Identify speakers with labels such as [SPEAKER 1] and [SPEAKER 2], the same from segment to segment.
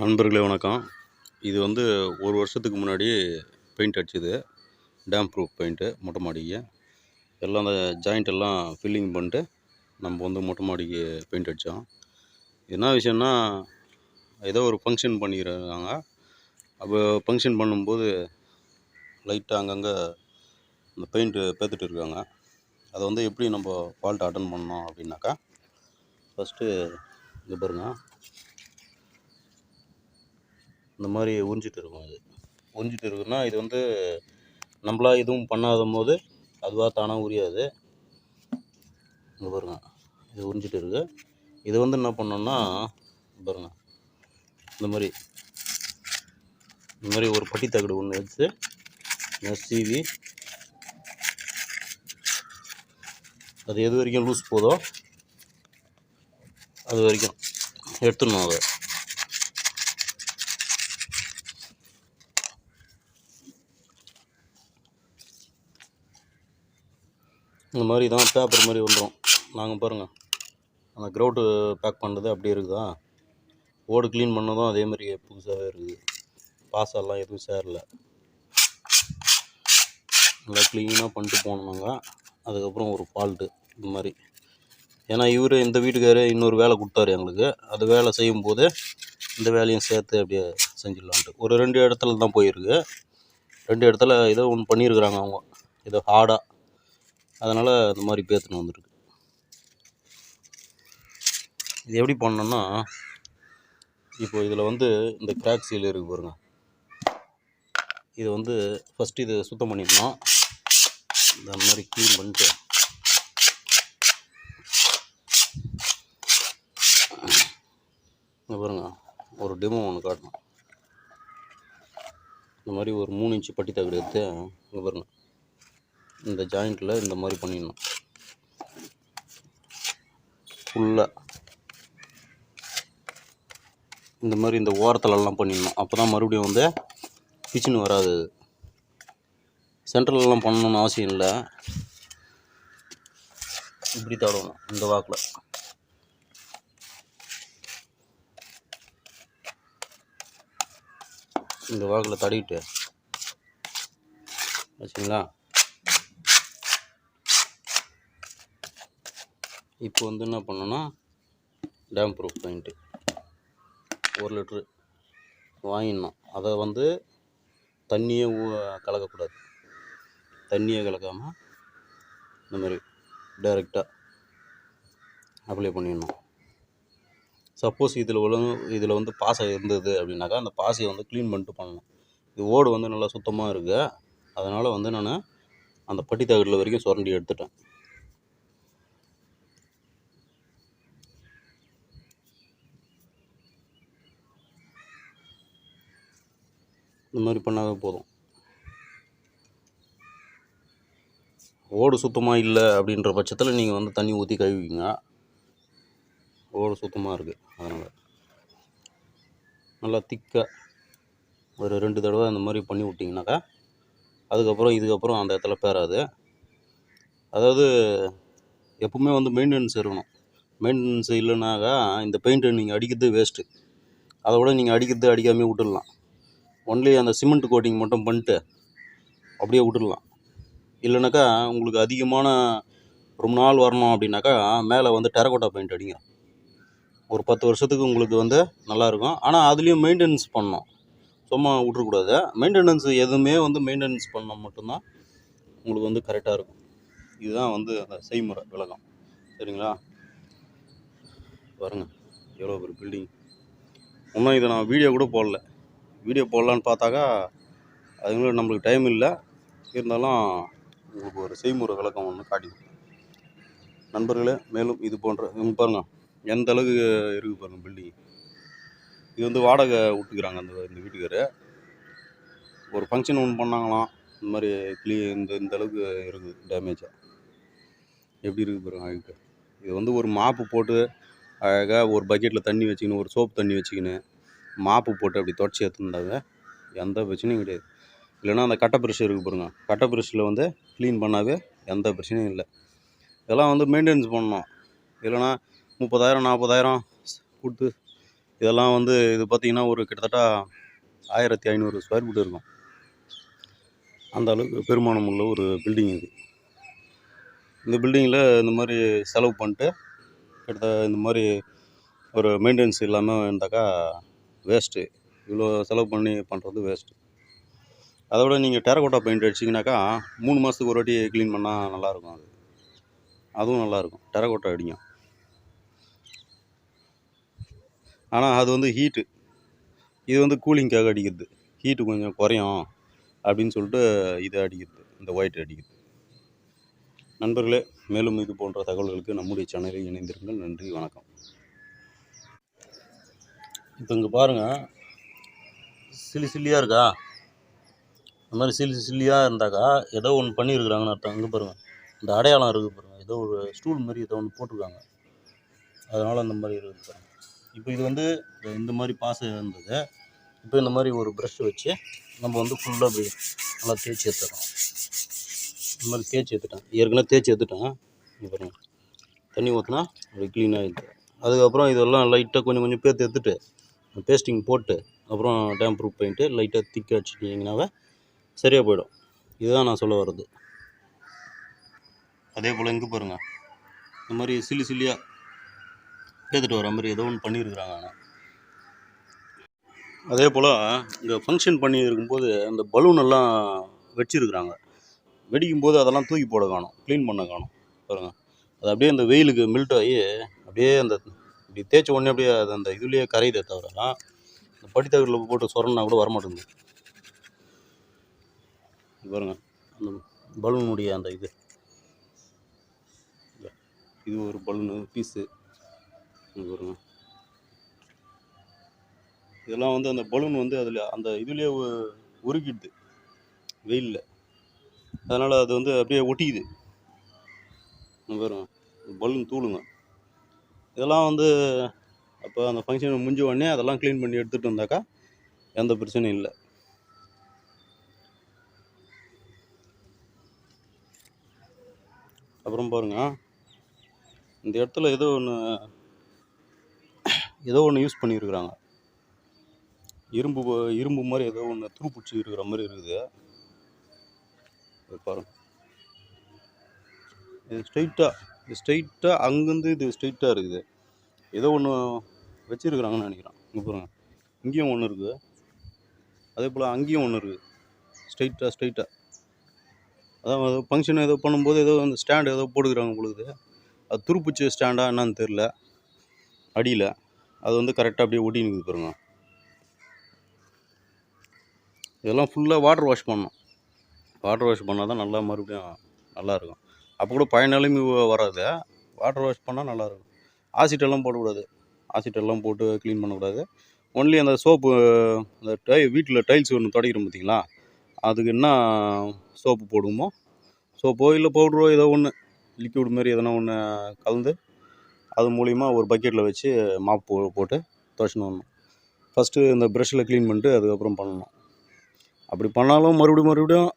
[SPEAKER 1] நண்பர்களே வணக்கம். இது வந்து ஒரு வருஷத்துக்கு முன்னாடி பெயிண்ட் அடிச்சது. டேம் ப்ரூஃப் பெயிண்ட்டு மொட்டை மாடிக்கு. எல்லாம் அந்த ஜாயிண்ட் எல்லாம் ஃபில்லிங் பண்ணிட்டு நம்ம வந்து மொட்டை மாடிக்கு பெயிண்ட் அடித்தோம் என்ன விஷயம்னா ஏதோ ஒரு ஃபங்க்ஷன் பண்ணிக்கிறாங்க. அப்போ ஃபங்க்ஷன் பண்ணும்போது லைட்டாக அங்கங்கே அந்த பெயிண்ட்டு பேத்துட்டு இருக்காங்க. அதை வந்து எப்படி நம்ம ஃபால்ட் அட்டன் பண்ணோம் அப்படின்னாக்கா ஃபஸ்ட்டு இங்கே பாருங்கள் இந்த மாதிரி உறிஞ்சிட்டு இருக்கும் இது. உறிஞ்சிட்டு இருக்குன்னா இது வந்து நம்மளா எதுவும் பண்ணாத போது அதுவாக தானாக உரியாது. இங்கே பாருங்க. இது உறிஞ்சிட்டு இருக்கு. இது வந்து என்ன பண்ணோன்னா பாருங்க. இந்த மாதிரி இந்த மாதிரி ஒரு பட்டி தகடு ஒன்று வச்சு நெசீவி அது எது வரைக்கும் லூஸ் போதோ அது வரைக்கும் எடுத்துடணும் அதை. இந்த மாதிரி தான் பேப்பர் மாதிரி வந்துடும் நாங்கள் பாருங்கள் அந்த க்ரௌட்டு பேக் பண்ணது அப்படி இருக்குதா? ஓடு க்ளீன் பண்ணதும் அதே மாதிரி புதுசாகவே இருக்குது. பாசெல்லாம் எதுவும் சேரல. நல்லா க்ளீனாக பண்ணிட்டு போனோம் அதுக்கப்புறம் ஒரு ஃபால்ட்டு இந்த மாதிரி. ஏன்னா இவர் இந்த வீட்டுக்காரே இன்னொரு வேலை கொடுத்தாரு எங்களுக்கு. அது வேலை செய்யும்போது இந்த வேலையும் சேர்த்து அப்படியே செஞ்சிடலான்ட்டு. ஒரு ரெண்டு இடத்துல தான் போயிருக்கு. ரெண்டு இடத்துல ஏதோ ஒன்று பண்ணியிருக்கிறாங்க அவங்க. ஏதோ ஹார்டாக அதனால் இந்த மாதிரி பேத்துன்னு வந்திருக்கு. இது எப்படி பண்ணோன்னா இப்போ இதில் வந்து இந்த கிராக் சீல் இருக்குது பாருங்க. இது வந்து ஃபஸ்ட்டு இதை சுத்தம் பண்ணிடணும். இந்த மாதிரி க்ளீன் பண்ணிட்டு. இங்கே பாருங்க ஒரு டெமோ ஒன்று காட்டணும். இந்த மாதிரி ஒரு மூணு இன்ச்சு பட்டி தகடு எடுத்து இங்கே பாருங்கள் இந்த ஜாயிண்ட்டில் இந்த மாதிரி பண்ணிடணும். ஃபுல்லாக இந்த மாதிரி இந்த ஓரத்துலலாம் பண்ணிடணும். அப்போ தான் மறுபடியும் வந்து பிச்சுன்னு வராது. அது சென்ட்ரலெலாம் பண்ணணும்னு அவசியம் இல்லை. இப்படி தடவணும் இந்த வாக்கில். இந்த வாக்கில் தடவிட்டு. வச்சுங்களா இப்போ வந்து என்ன பண்ணோன்னா டேம் ப்ரூஃப் பெயிண்ட்டு ஒரு லிட்ரு வாங்கிடணும். அதை வந்து தண்ணியை ஊ- கலக்கக்கூடாது. தண்ணியே கலக்காமல் இந்த மாதிரி டைரெக்டாக அப்ளை பண்ணிடணும். சப்போஸ் இதில் உள்ள இதில் வந்து பாசை இருந்தது அப்படின்னாக்கா அந்த பாசையை வந்து க்ளீன் பண்ணிட்டு பண்ணணும். இது ஓடு வந்து நல்லா சுத்தமாக இருக்குது அதனால் வந்து நான் அந்த பட்டி தகட்டில் வரைக்கும் சுரண்டி எடுத்துட்டேன். இந்த மாதிரி பண்ணாவே போதும். ஓடு சுத்தமாக இல்லை அப்படின்ற பட்சத்தில் நீங்கள் வந்து தண்ணி ஊற்றி கழுவிங்க. ஓடு சுத்தமாக இருக்குது அதனால். நல்லா திக்காக ஒரு ரெண்டு தடவை அந்த மாதிரி பண்ணி விட்டிங்கனாக்கா அதுக்கப்புறம் இதுக்கப்புறம் அந்த இடத்துல பேராது. அதாவது எப்பவுமே வந்து மெயின்டெனன்ஸ் இருக்கணும். மெயின்டெனன்ஸ் இல்லைனாக்கா இந்த பெயிண்ட்டை நீங்கள் அடிக்கிறது வேஸ்ட்டு அதை விட நீங்கள் அடிக்கிறது அடிக்காமே விட்டுடலாம். ஒன்லி அந்த சிமெண்ட் கோட்டிங் மட்டும் பண்ணிட்டு அப்படியே விட்டுடலாம். இல்லைனாக்கா உங்களுக்கு அதிகமான ரொம்ப நாள் வரணும் அப்படின்னாக்கா மேலே வந்து டெரகோட்டா பெயிண்ட் அடிங்க. ஒரு பத்து வருஷத்துக்கு உங்களுக்கு வந்து நல்லாயிருக்கும். ஆனால் அதுலேயும் மெயின்டெனன்ஸ் பண்ணணும். சும்மா விட்றக்கூடாது மெயின்டெனன்ஸ் எதுவுமே வந்து மெயின்டெனன்ஸ் பண்ணால் மட்டும்தான் உங்களுக்கு வந்து கரெக்டாக இருக்கும். இதுதான் வந்து அந்த செய்முறை விளக்கம். சரிங்களா? பாருங்கள் எவ்வளோ ஒரு பில்டிங் இன்னும் இதை நான் வீடியோ கூட போடல. வீடியோ போடலான்னு பார்த்தாக்கா அதுங்களும் நம்மளுக்கு டைம் இல்லை. இருந்தாலும் உங்களுக்கு ஒரு செய்முறை விளக்கம் ஒன்று காட்டி நண்பர்களே மேலும் இது போன்ற இங்க பாருங்கள் எந்த அளவுக்கு இருக்குது பாருங்கள் பில்டிங் இது வந்து வாடகை விட்டுக்கிறாங்க அந்த இந்த வீட்டுக்காரு ஒரு ஃபங்க்ஷன் ஒன்று பண்ணாங்களாம் இந்த மாதிரி க்ளீ இந்த இந்த அளவுக்கு இருக்குது டேமேஜாக எப்படி இருக்குது பாருங்கள் அழுக்கு இது வந்து ஒரு மாப்பு போட்டு அழகாக ஒரு பக்கெட்டில் தண்ணி வச்சுக்கின்னு ஒரு சோப்பு தண்ணி வச்சுக்கின்னு மாப்பு போட்டு அப்படி தொடச்சி எடுத்துருந்தாவே எந்த பிரச்சனையும் கிடையாது. இல்லைன்னா அந்த கட்டை ப்ரெஷ் இருக்குது பாருங்கள் கட்டை ப்ரெஷ்ஷில் வந்து க்ளீன் பண்ணாவே எந்த பிரச்சனையும் இல்லை. இதெல்லாம் வந்து மெயின்டெனன்ஸ் பண்ணணும். இல்லைன்னா முப்பதாயிரம் நாற்பதாயிரம் கொடுத்து இதெல்லாம் வந்து இது பார்த்திங்கன்னா ஒரு கிட்டத்தட்ட ஆயிரத்தி ஐநூறு ஸ்கொயர் ஃபீட் இருக்கும். அந்த அளவுக்கு பெருமானம் உள்ள ஒரு பில்டிங் இது. இந்த பில்டிங்கில் இந்த மாதிரி செலவு பண்ணிட்டு கிட்டத்தட்ட இந்த மாதிரி ஒரு மெயின்டெனன்ஸ் இல்லாமல் இருந்தாக்கா வேஸ்ட்டு இவ்வளோ செலவு பண்ணி பண்ணுறது வேஸ்ட்டு அதை விட நீங்கள் டெரகோட்டா பெயிண்ட் அடிச்சிங்கனாக்கா மூணு மாதத்துக்கு ஒரு வாட்டி க்ளீன் பண்ணால் நல்லாயிருக்கும் அது. அதுவும் நல்லாயிருக்கும். டெரகோட்டா அடிக்கும் ஆனால் அது வந்து ஹீட்டு இது வந்து கூலிங்காக அடிக்கிறது. ஹீட்டு கொஞ்சம் குறையும் அப்படின்னு சொல்லிட்டு இதை அடிக்கிறது. இந்த ஒயிட் அடிக்கிறது. நண்பர்களே மேலும் இது போன்ற தகவல்களுக்கு நம்முடைய சேனலில் இணைந்திருங்கள். நன்றி வணக்கம். இப்போ இங்கே பாருங்கள் சில்லி சில்லியாக இருக்கா? இந்த மாதிரி சில்லி சில்லியாக இருந்தாக்கா ஏதோ ஒன்று பண்ணியிருக்கிறாங்கன்னு அர்த்தம். இங்கே பாருங்கள் இந்த அடையாளம் இருக்குது பாருங்கள் ஏதோ ஒரு ஸ்டூல் மாதிரி ஏதோ ஒன்று போட்டிருக்காங்க. அதனால் அந்த மாதிரி இருக்குது பாருங்கள் இப்போ இது வந்து இந்த மாதிரி பாசம் இருந்தது. இப்போ இந்த மாதிரி ஒரு ப்ரஷ் வச்சு நம்ம வந்து ஃபுல்லாக அப்படி நல்லா தேய்ச்சி எடுத்துடுறோம் இந்த மாதிரி தேய்ச்சி எடுத்துட்டேன் ஏற்கனவே தேய்ச்சி எடுத்துட்டேன் பாருங்கள் தண்ணி ஊற்றினா அப்படி க்ளீனாக இருக்குது அதுக்கப்புறம் இதெல்லாம் லைட்டாக கொஞ்சம் கொஞ்சம் பேர்த்து எடுத்துட்டு பேஸ்டிங் போட்டு அப்புறம் டேம் ப்ரூஃப் பண்ணிட்டு லைட்டாக திக்க அடிச்சிட்டிங்கனாவே சரியாக போயிடும். இதுதான் நான் சொல்ல வர்றது. அதே போல் இங்கே பாருங்கள் இந்த மாதிரி சில்லி சில்லியாக ஏற்றுட்டு வர மாதிரி ஏதோ ஒன்று பண்ணியிருக்கிறாங்க ஆனால் அதே போல் இங்கே ஃபங்க்ஷன் பண்ணி இருக்கும்போது அந்த பலூன் எல்லாம் வச்சிருக்கிறாங்க. வெடிக்கும் போது அதெல்லாம் தூக்கி போட காணும் க்ளீன் பண்ண காணும். பாருங்கள் அது அப்படியே அந்த வெயிலுக்கு மெல்ட் ஆகி அப்படியே அந்த இப்படி தேய்ச்ச உடனே அப்படியே அது அந்த இதுலேயே கரையுதே தவிர இந்த படித்தவர்களில் போட்டு சொரணுன்னா கூட வரமாட்டேங்குது. பாருங்க அந்த பலூனுடைய அந்த இது. இது ஒரு பலூனு பீஸு. பாருங்க. இதெல்லாம் வந்து அந்த பலூன் வந்து அதில் அந்த இதுலேயே உருக்கிடுது உருகிடுது வெயிலில். அதனால் அது வந்து அப்படியே ஒட்டிக்குது. பாருங்க பலூன் தூளுங்க. இதெல்லாம் வந்து அப்போ அந்த ஃபங்க்ஷன் முடிஞ்ச உடனே அதெல்லாம் க்ளீன் பண்ணி எடுத்துகிட்டு வந்தாக்கா எந்த பிரச்சனையும் இல்லை. அப்புறம் பாருங்க இந்த இடத்துல ஏதோ ஒன்று ஏதோ ஒன்று யூஸ் பண்ணியிருக்கிறாங்க இரும்பு இரும்பு மாதிரி ஏதோ ஒன்று துருப்பிடிச்சி இருக்கிற மாதிரி இருக்குது. பாருங்கள் இது ஸ்ட்ரைட்டாக இது ஸ்ட்ரைட்டாக அங்கேருந்து இது ஸ்ட்ரைட்டாக இருக்குது. ஏதோ ஒன்று வச்சுருக்குறாங்கன்னு நினைக்கிறேன். இங்கே பாருங்கள் இங்கேயும் ஒன்று இருக்குது அதே போல் அங்கேயும் ஒன்று இருக்குது ஸ்ட்ரைட்டாக ஸ்ட்ரைட்டாக அதான் ஏதோ ஃபங்க்ஷன் ஏதோ பண்ணும்போது ஏதோ அந்த ஸ்டாண்ட் ஏதோ போட்டுக்கிறாங்க பொழுது. அது துருப்பிச்சு ஸ்டாண்டா என்னன்னு தெரில அடியில். அது வந்து கரெக்டாக அப்படியே ஒட்டி நிற்குது பாருங்க. இதெல்லாம் ஃபுல்லாக வாட்டர் வாஷ் பண்ணணும். வாட்டர் வாஷ் பண்ணால் தான் நல்லா மறுபடியும் நல்லாயிருக்கும் அப்போ கூட பழைய வராது. வாட்டர் வாஷ் பண்ணால் நல்லாயிருக்கும். ஆசிட் எல்லாம் போடக்கூடாது. ஆசிட் எல்லாம் போட்டு க்ளீன் பண்ணக்கூடாது. ஒன்லி அந்த சோப்பு அந்த டை வீட்டில் டைல்ஸ் ஒன்று துடைக்கிறோம் பார்த்தீங்களா அதுக்கு என்ன சோப்பு போடுவோமோ சோப்போ இல்லை பவுடரோ ஏதோ ஒன்று லிக்விட் மாதிரி எதனா ஒன்று கலந்து அது மூலிமா ஒரு பக்கெட்டில் வச்சு மாப் போ போட்டு துவைச்சின்னு வரணும். ஃபஸ்ட்டு இந்த ப்ரெஷ்ஷில் க்ளீன் பண்ணிட்டு அதுக்கப்புறம் பண்ணணும். அப்படி பண்ணாலும் மறுபடியும் மறுபடியும்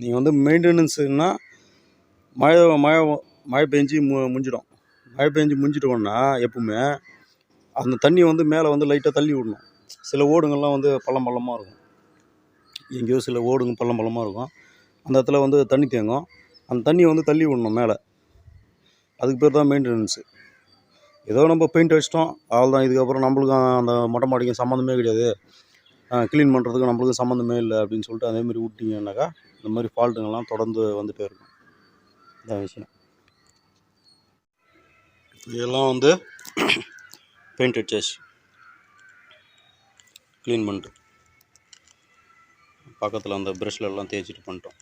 [SPEAKER 1] நீங்கள் வந்து மெயின்டெனன்ஸுன்னா மழை மழை மழை பெஞ்சு மு முடிஞ்சிடும் மழை பெஞ்சு முடிஞ்சிட்டோன்னா எப்பவுமே அந்த தண்ணியை வந்து மேலே வந்து லைட்டாக தள்ளி விடணும். சில ஓடுங்கள்லாம் வந்து பள்ளம் பள்ளமாக இருக்கும். எங்கேயோ சில ஓடுங்க பள்ளம் பள்ளமாக இருக்கும். அந்த இடத்துல வந்து தண்ணி தேங்கும். அந்த தண்ணியை வந்து தள்ளி விடணும் மேலே. அதுக்கு பேர் தான் மெயின்டெனன்ஸு ஏதோ நம்ம பெயிண்ட் அடிச்சிட்டோம். அவ்வளோதான் இதுக்கப்புறம் நம்மளுக்கும் அந்த மொட்டை மாடிக்கும் சம்மந்தமே கிடையாது. க்ளீன் பண்ணுறதுக்கு நம்மளுக்கு சம்மந்தமே இல்லை அப்படின்னு சொல்லிட்டு அதேமாதிரி விட்டிங்கன்னாக்கா இந்த மாதிரி ஃபால்ட்டுங்கள்லாம் தொடர்ந்து வந்துகிட்டே இருக்கும் இதான் விஷயம். இதெல்லாம் வந்து பெயிண்ட் அடிச்சாச்சு க்ளீன் பண்ணிட்டு பக்கத்தில் அந்த ப்ரெஷ்லெல்லாம் தேய்ச்சிட்டு பண்ணிட்டோம்.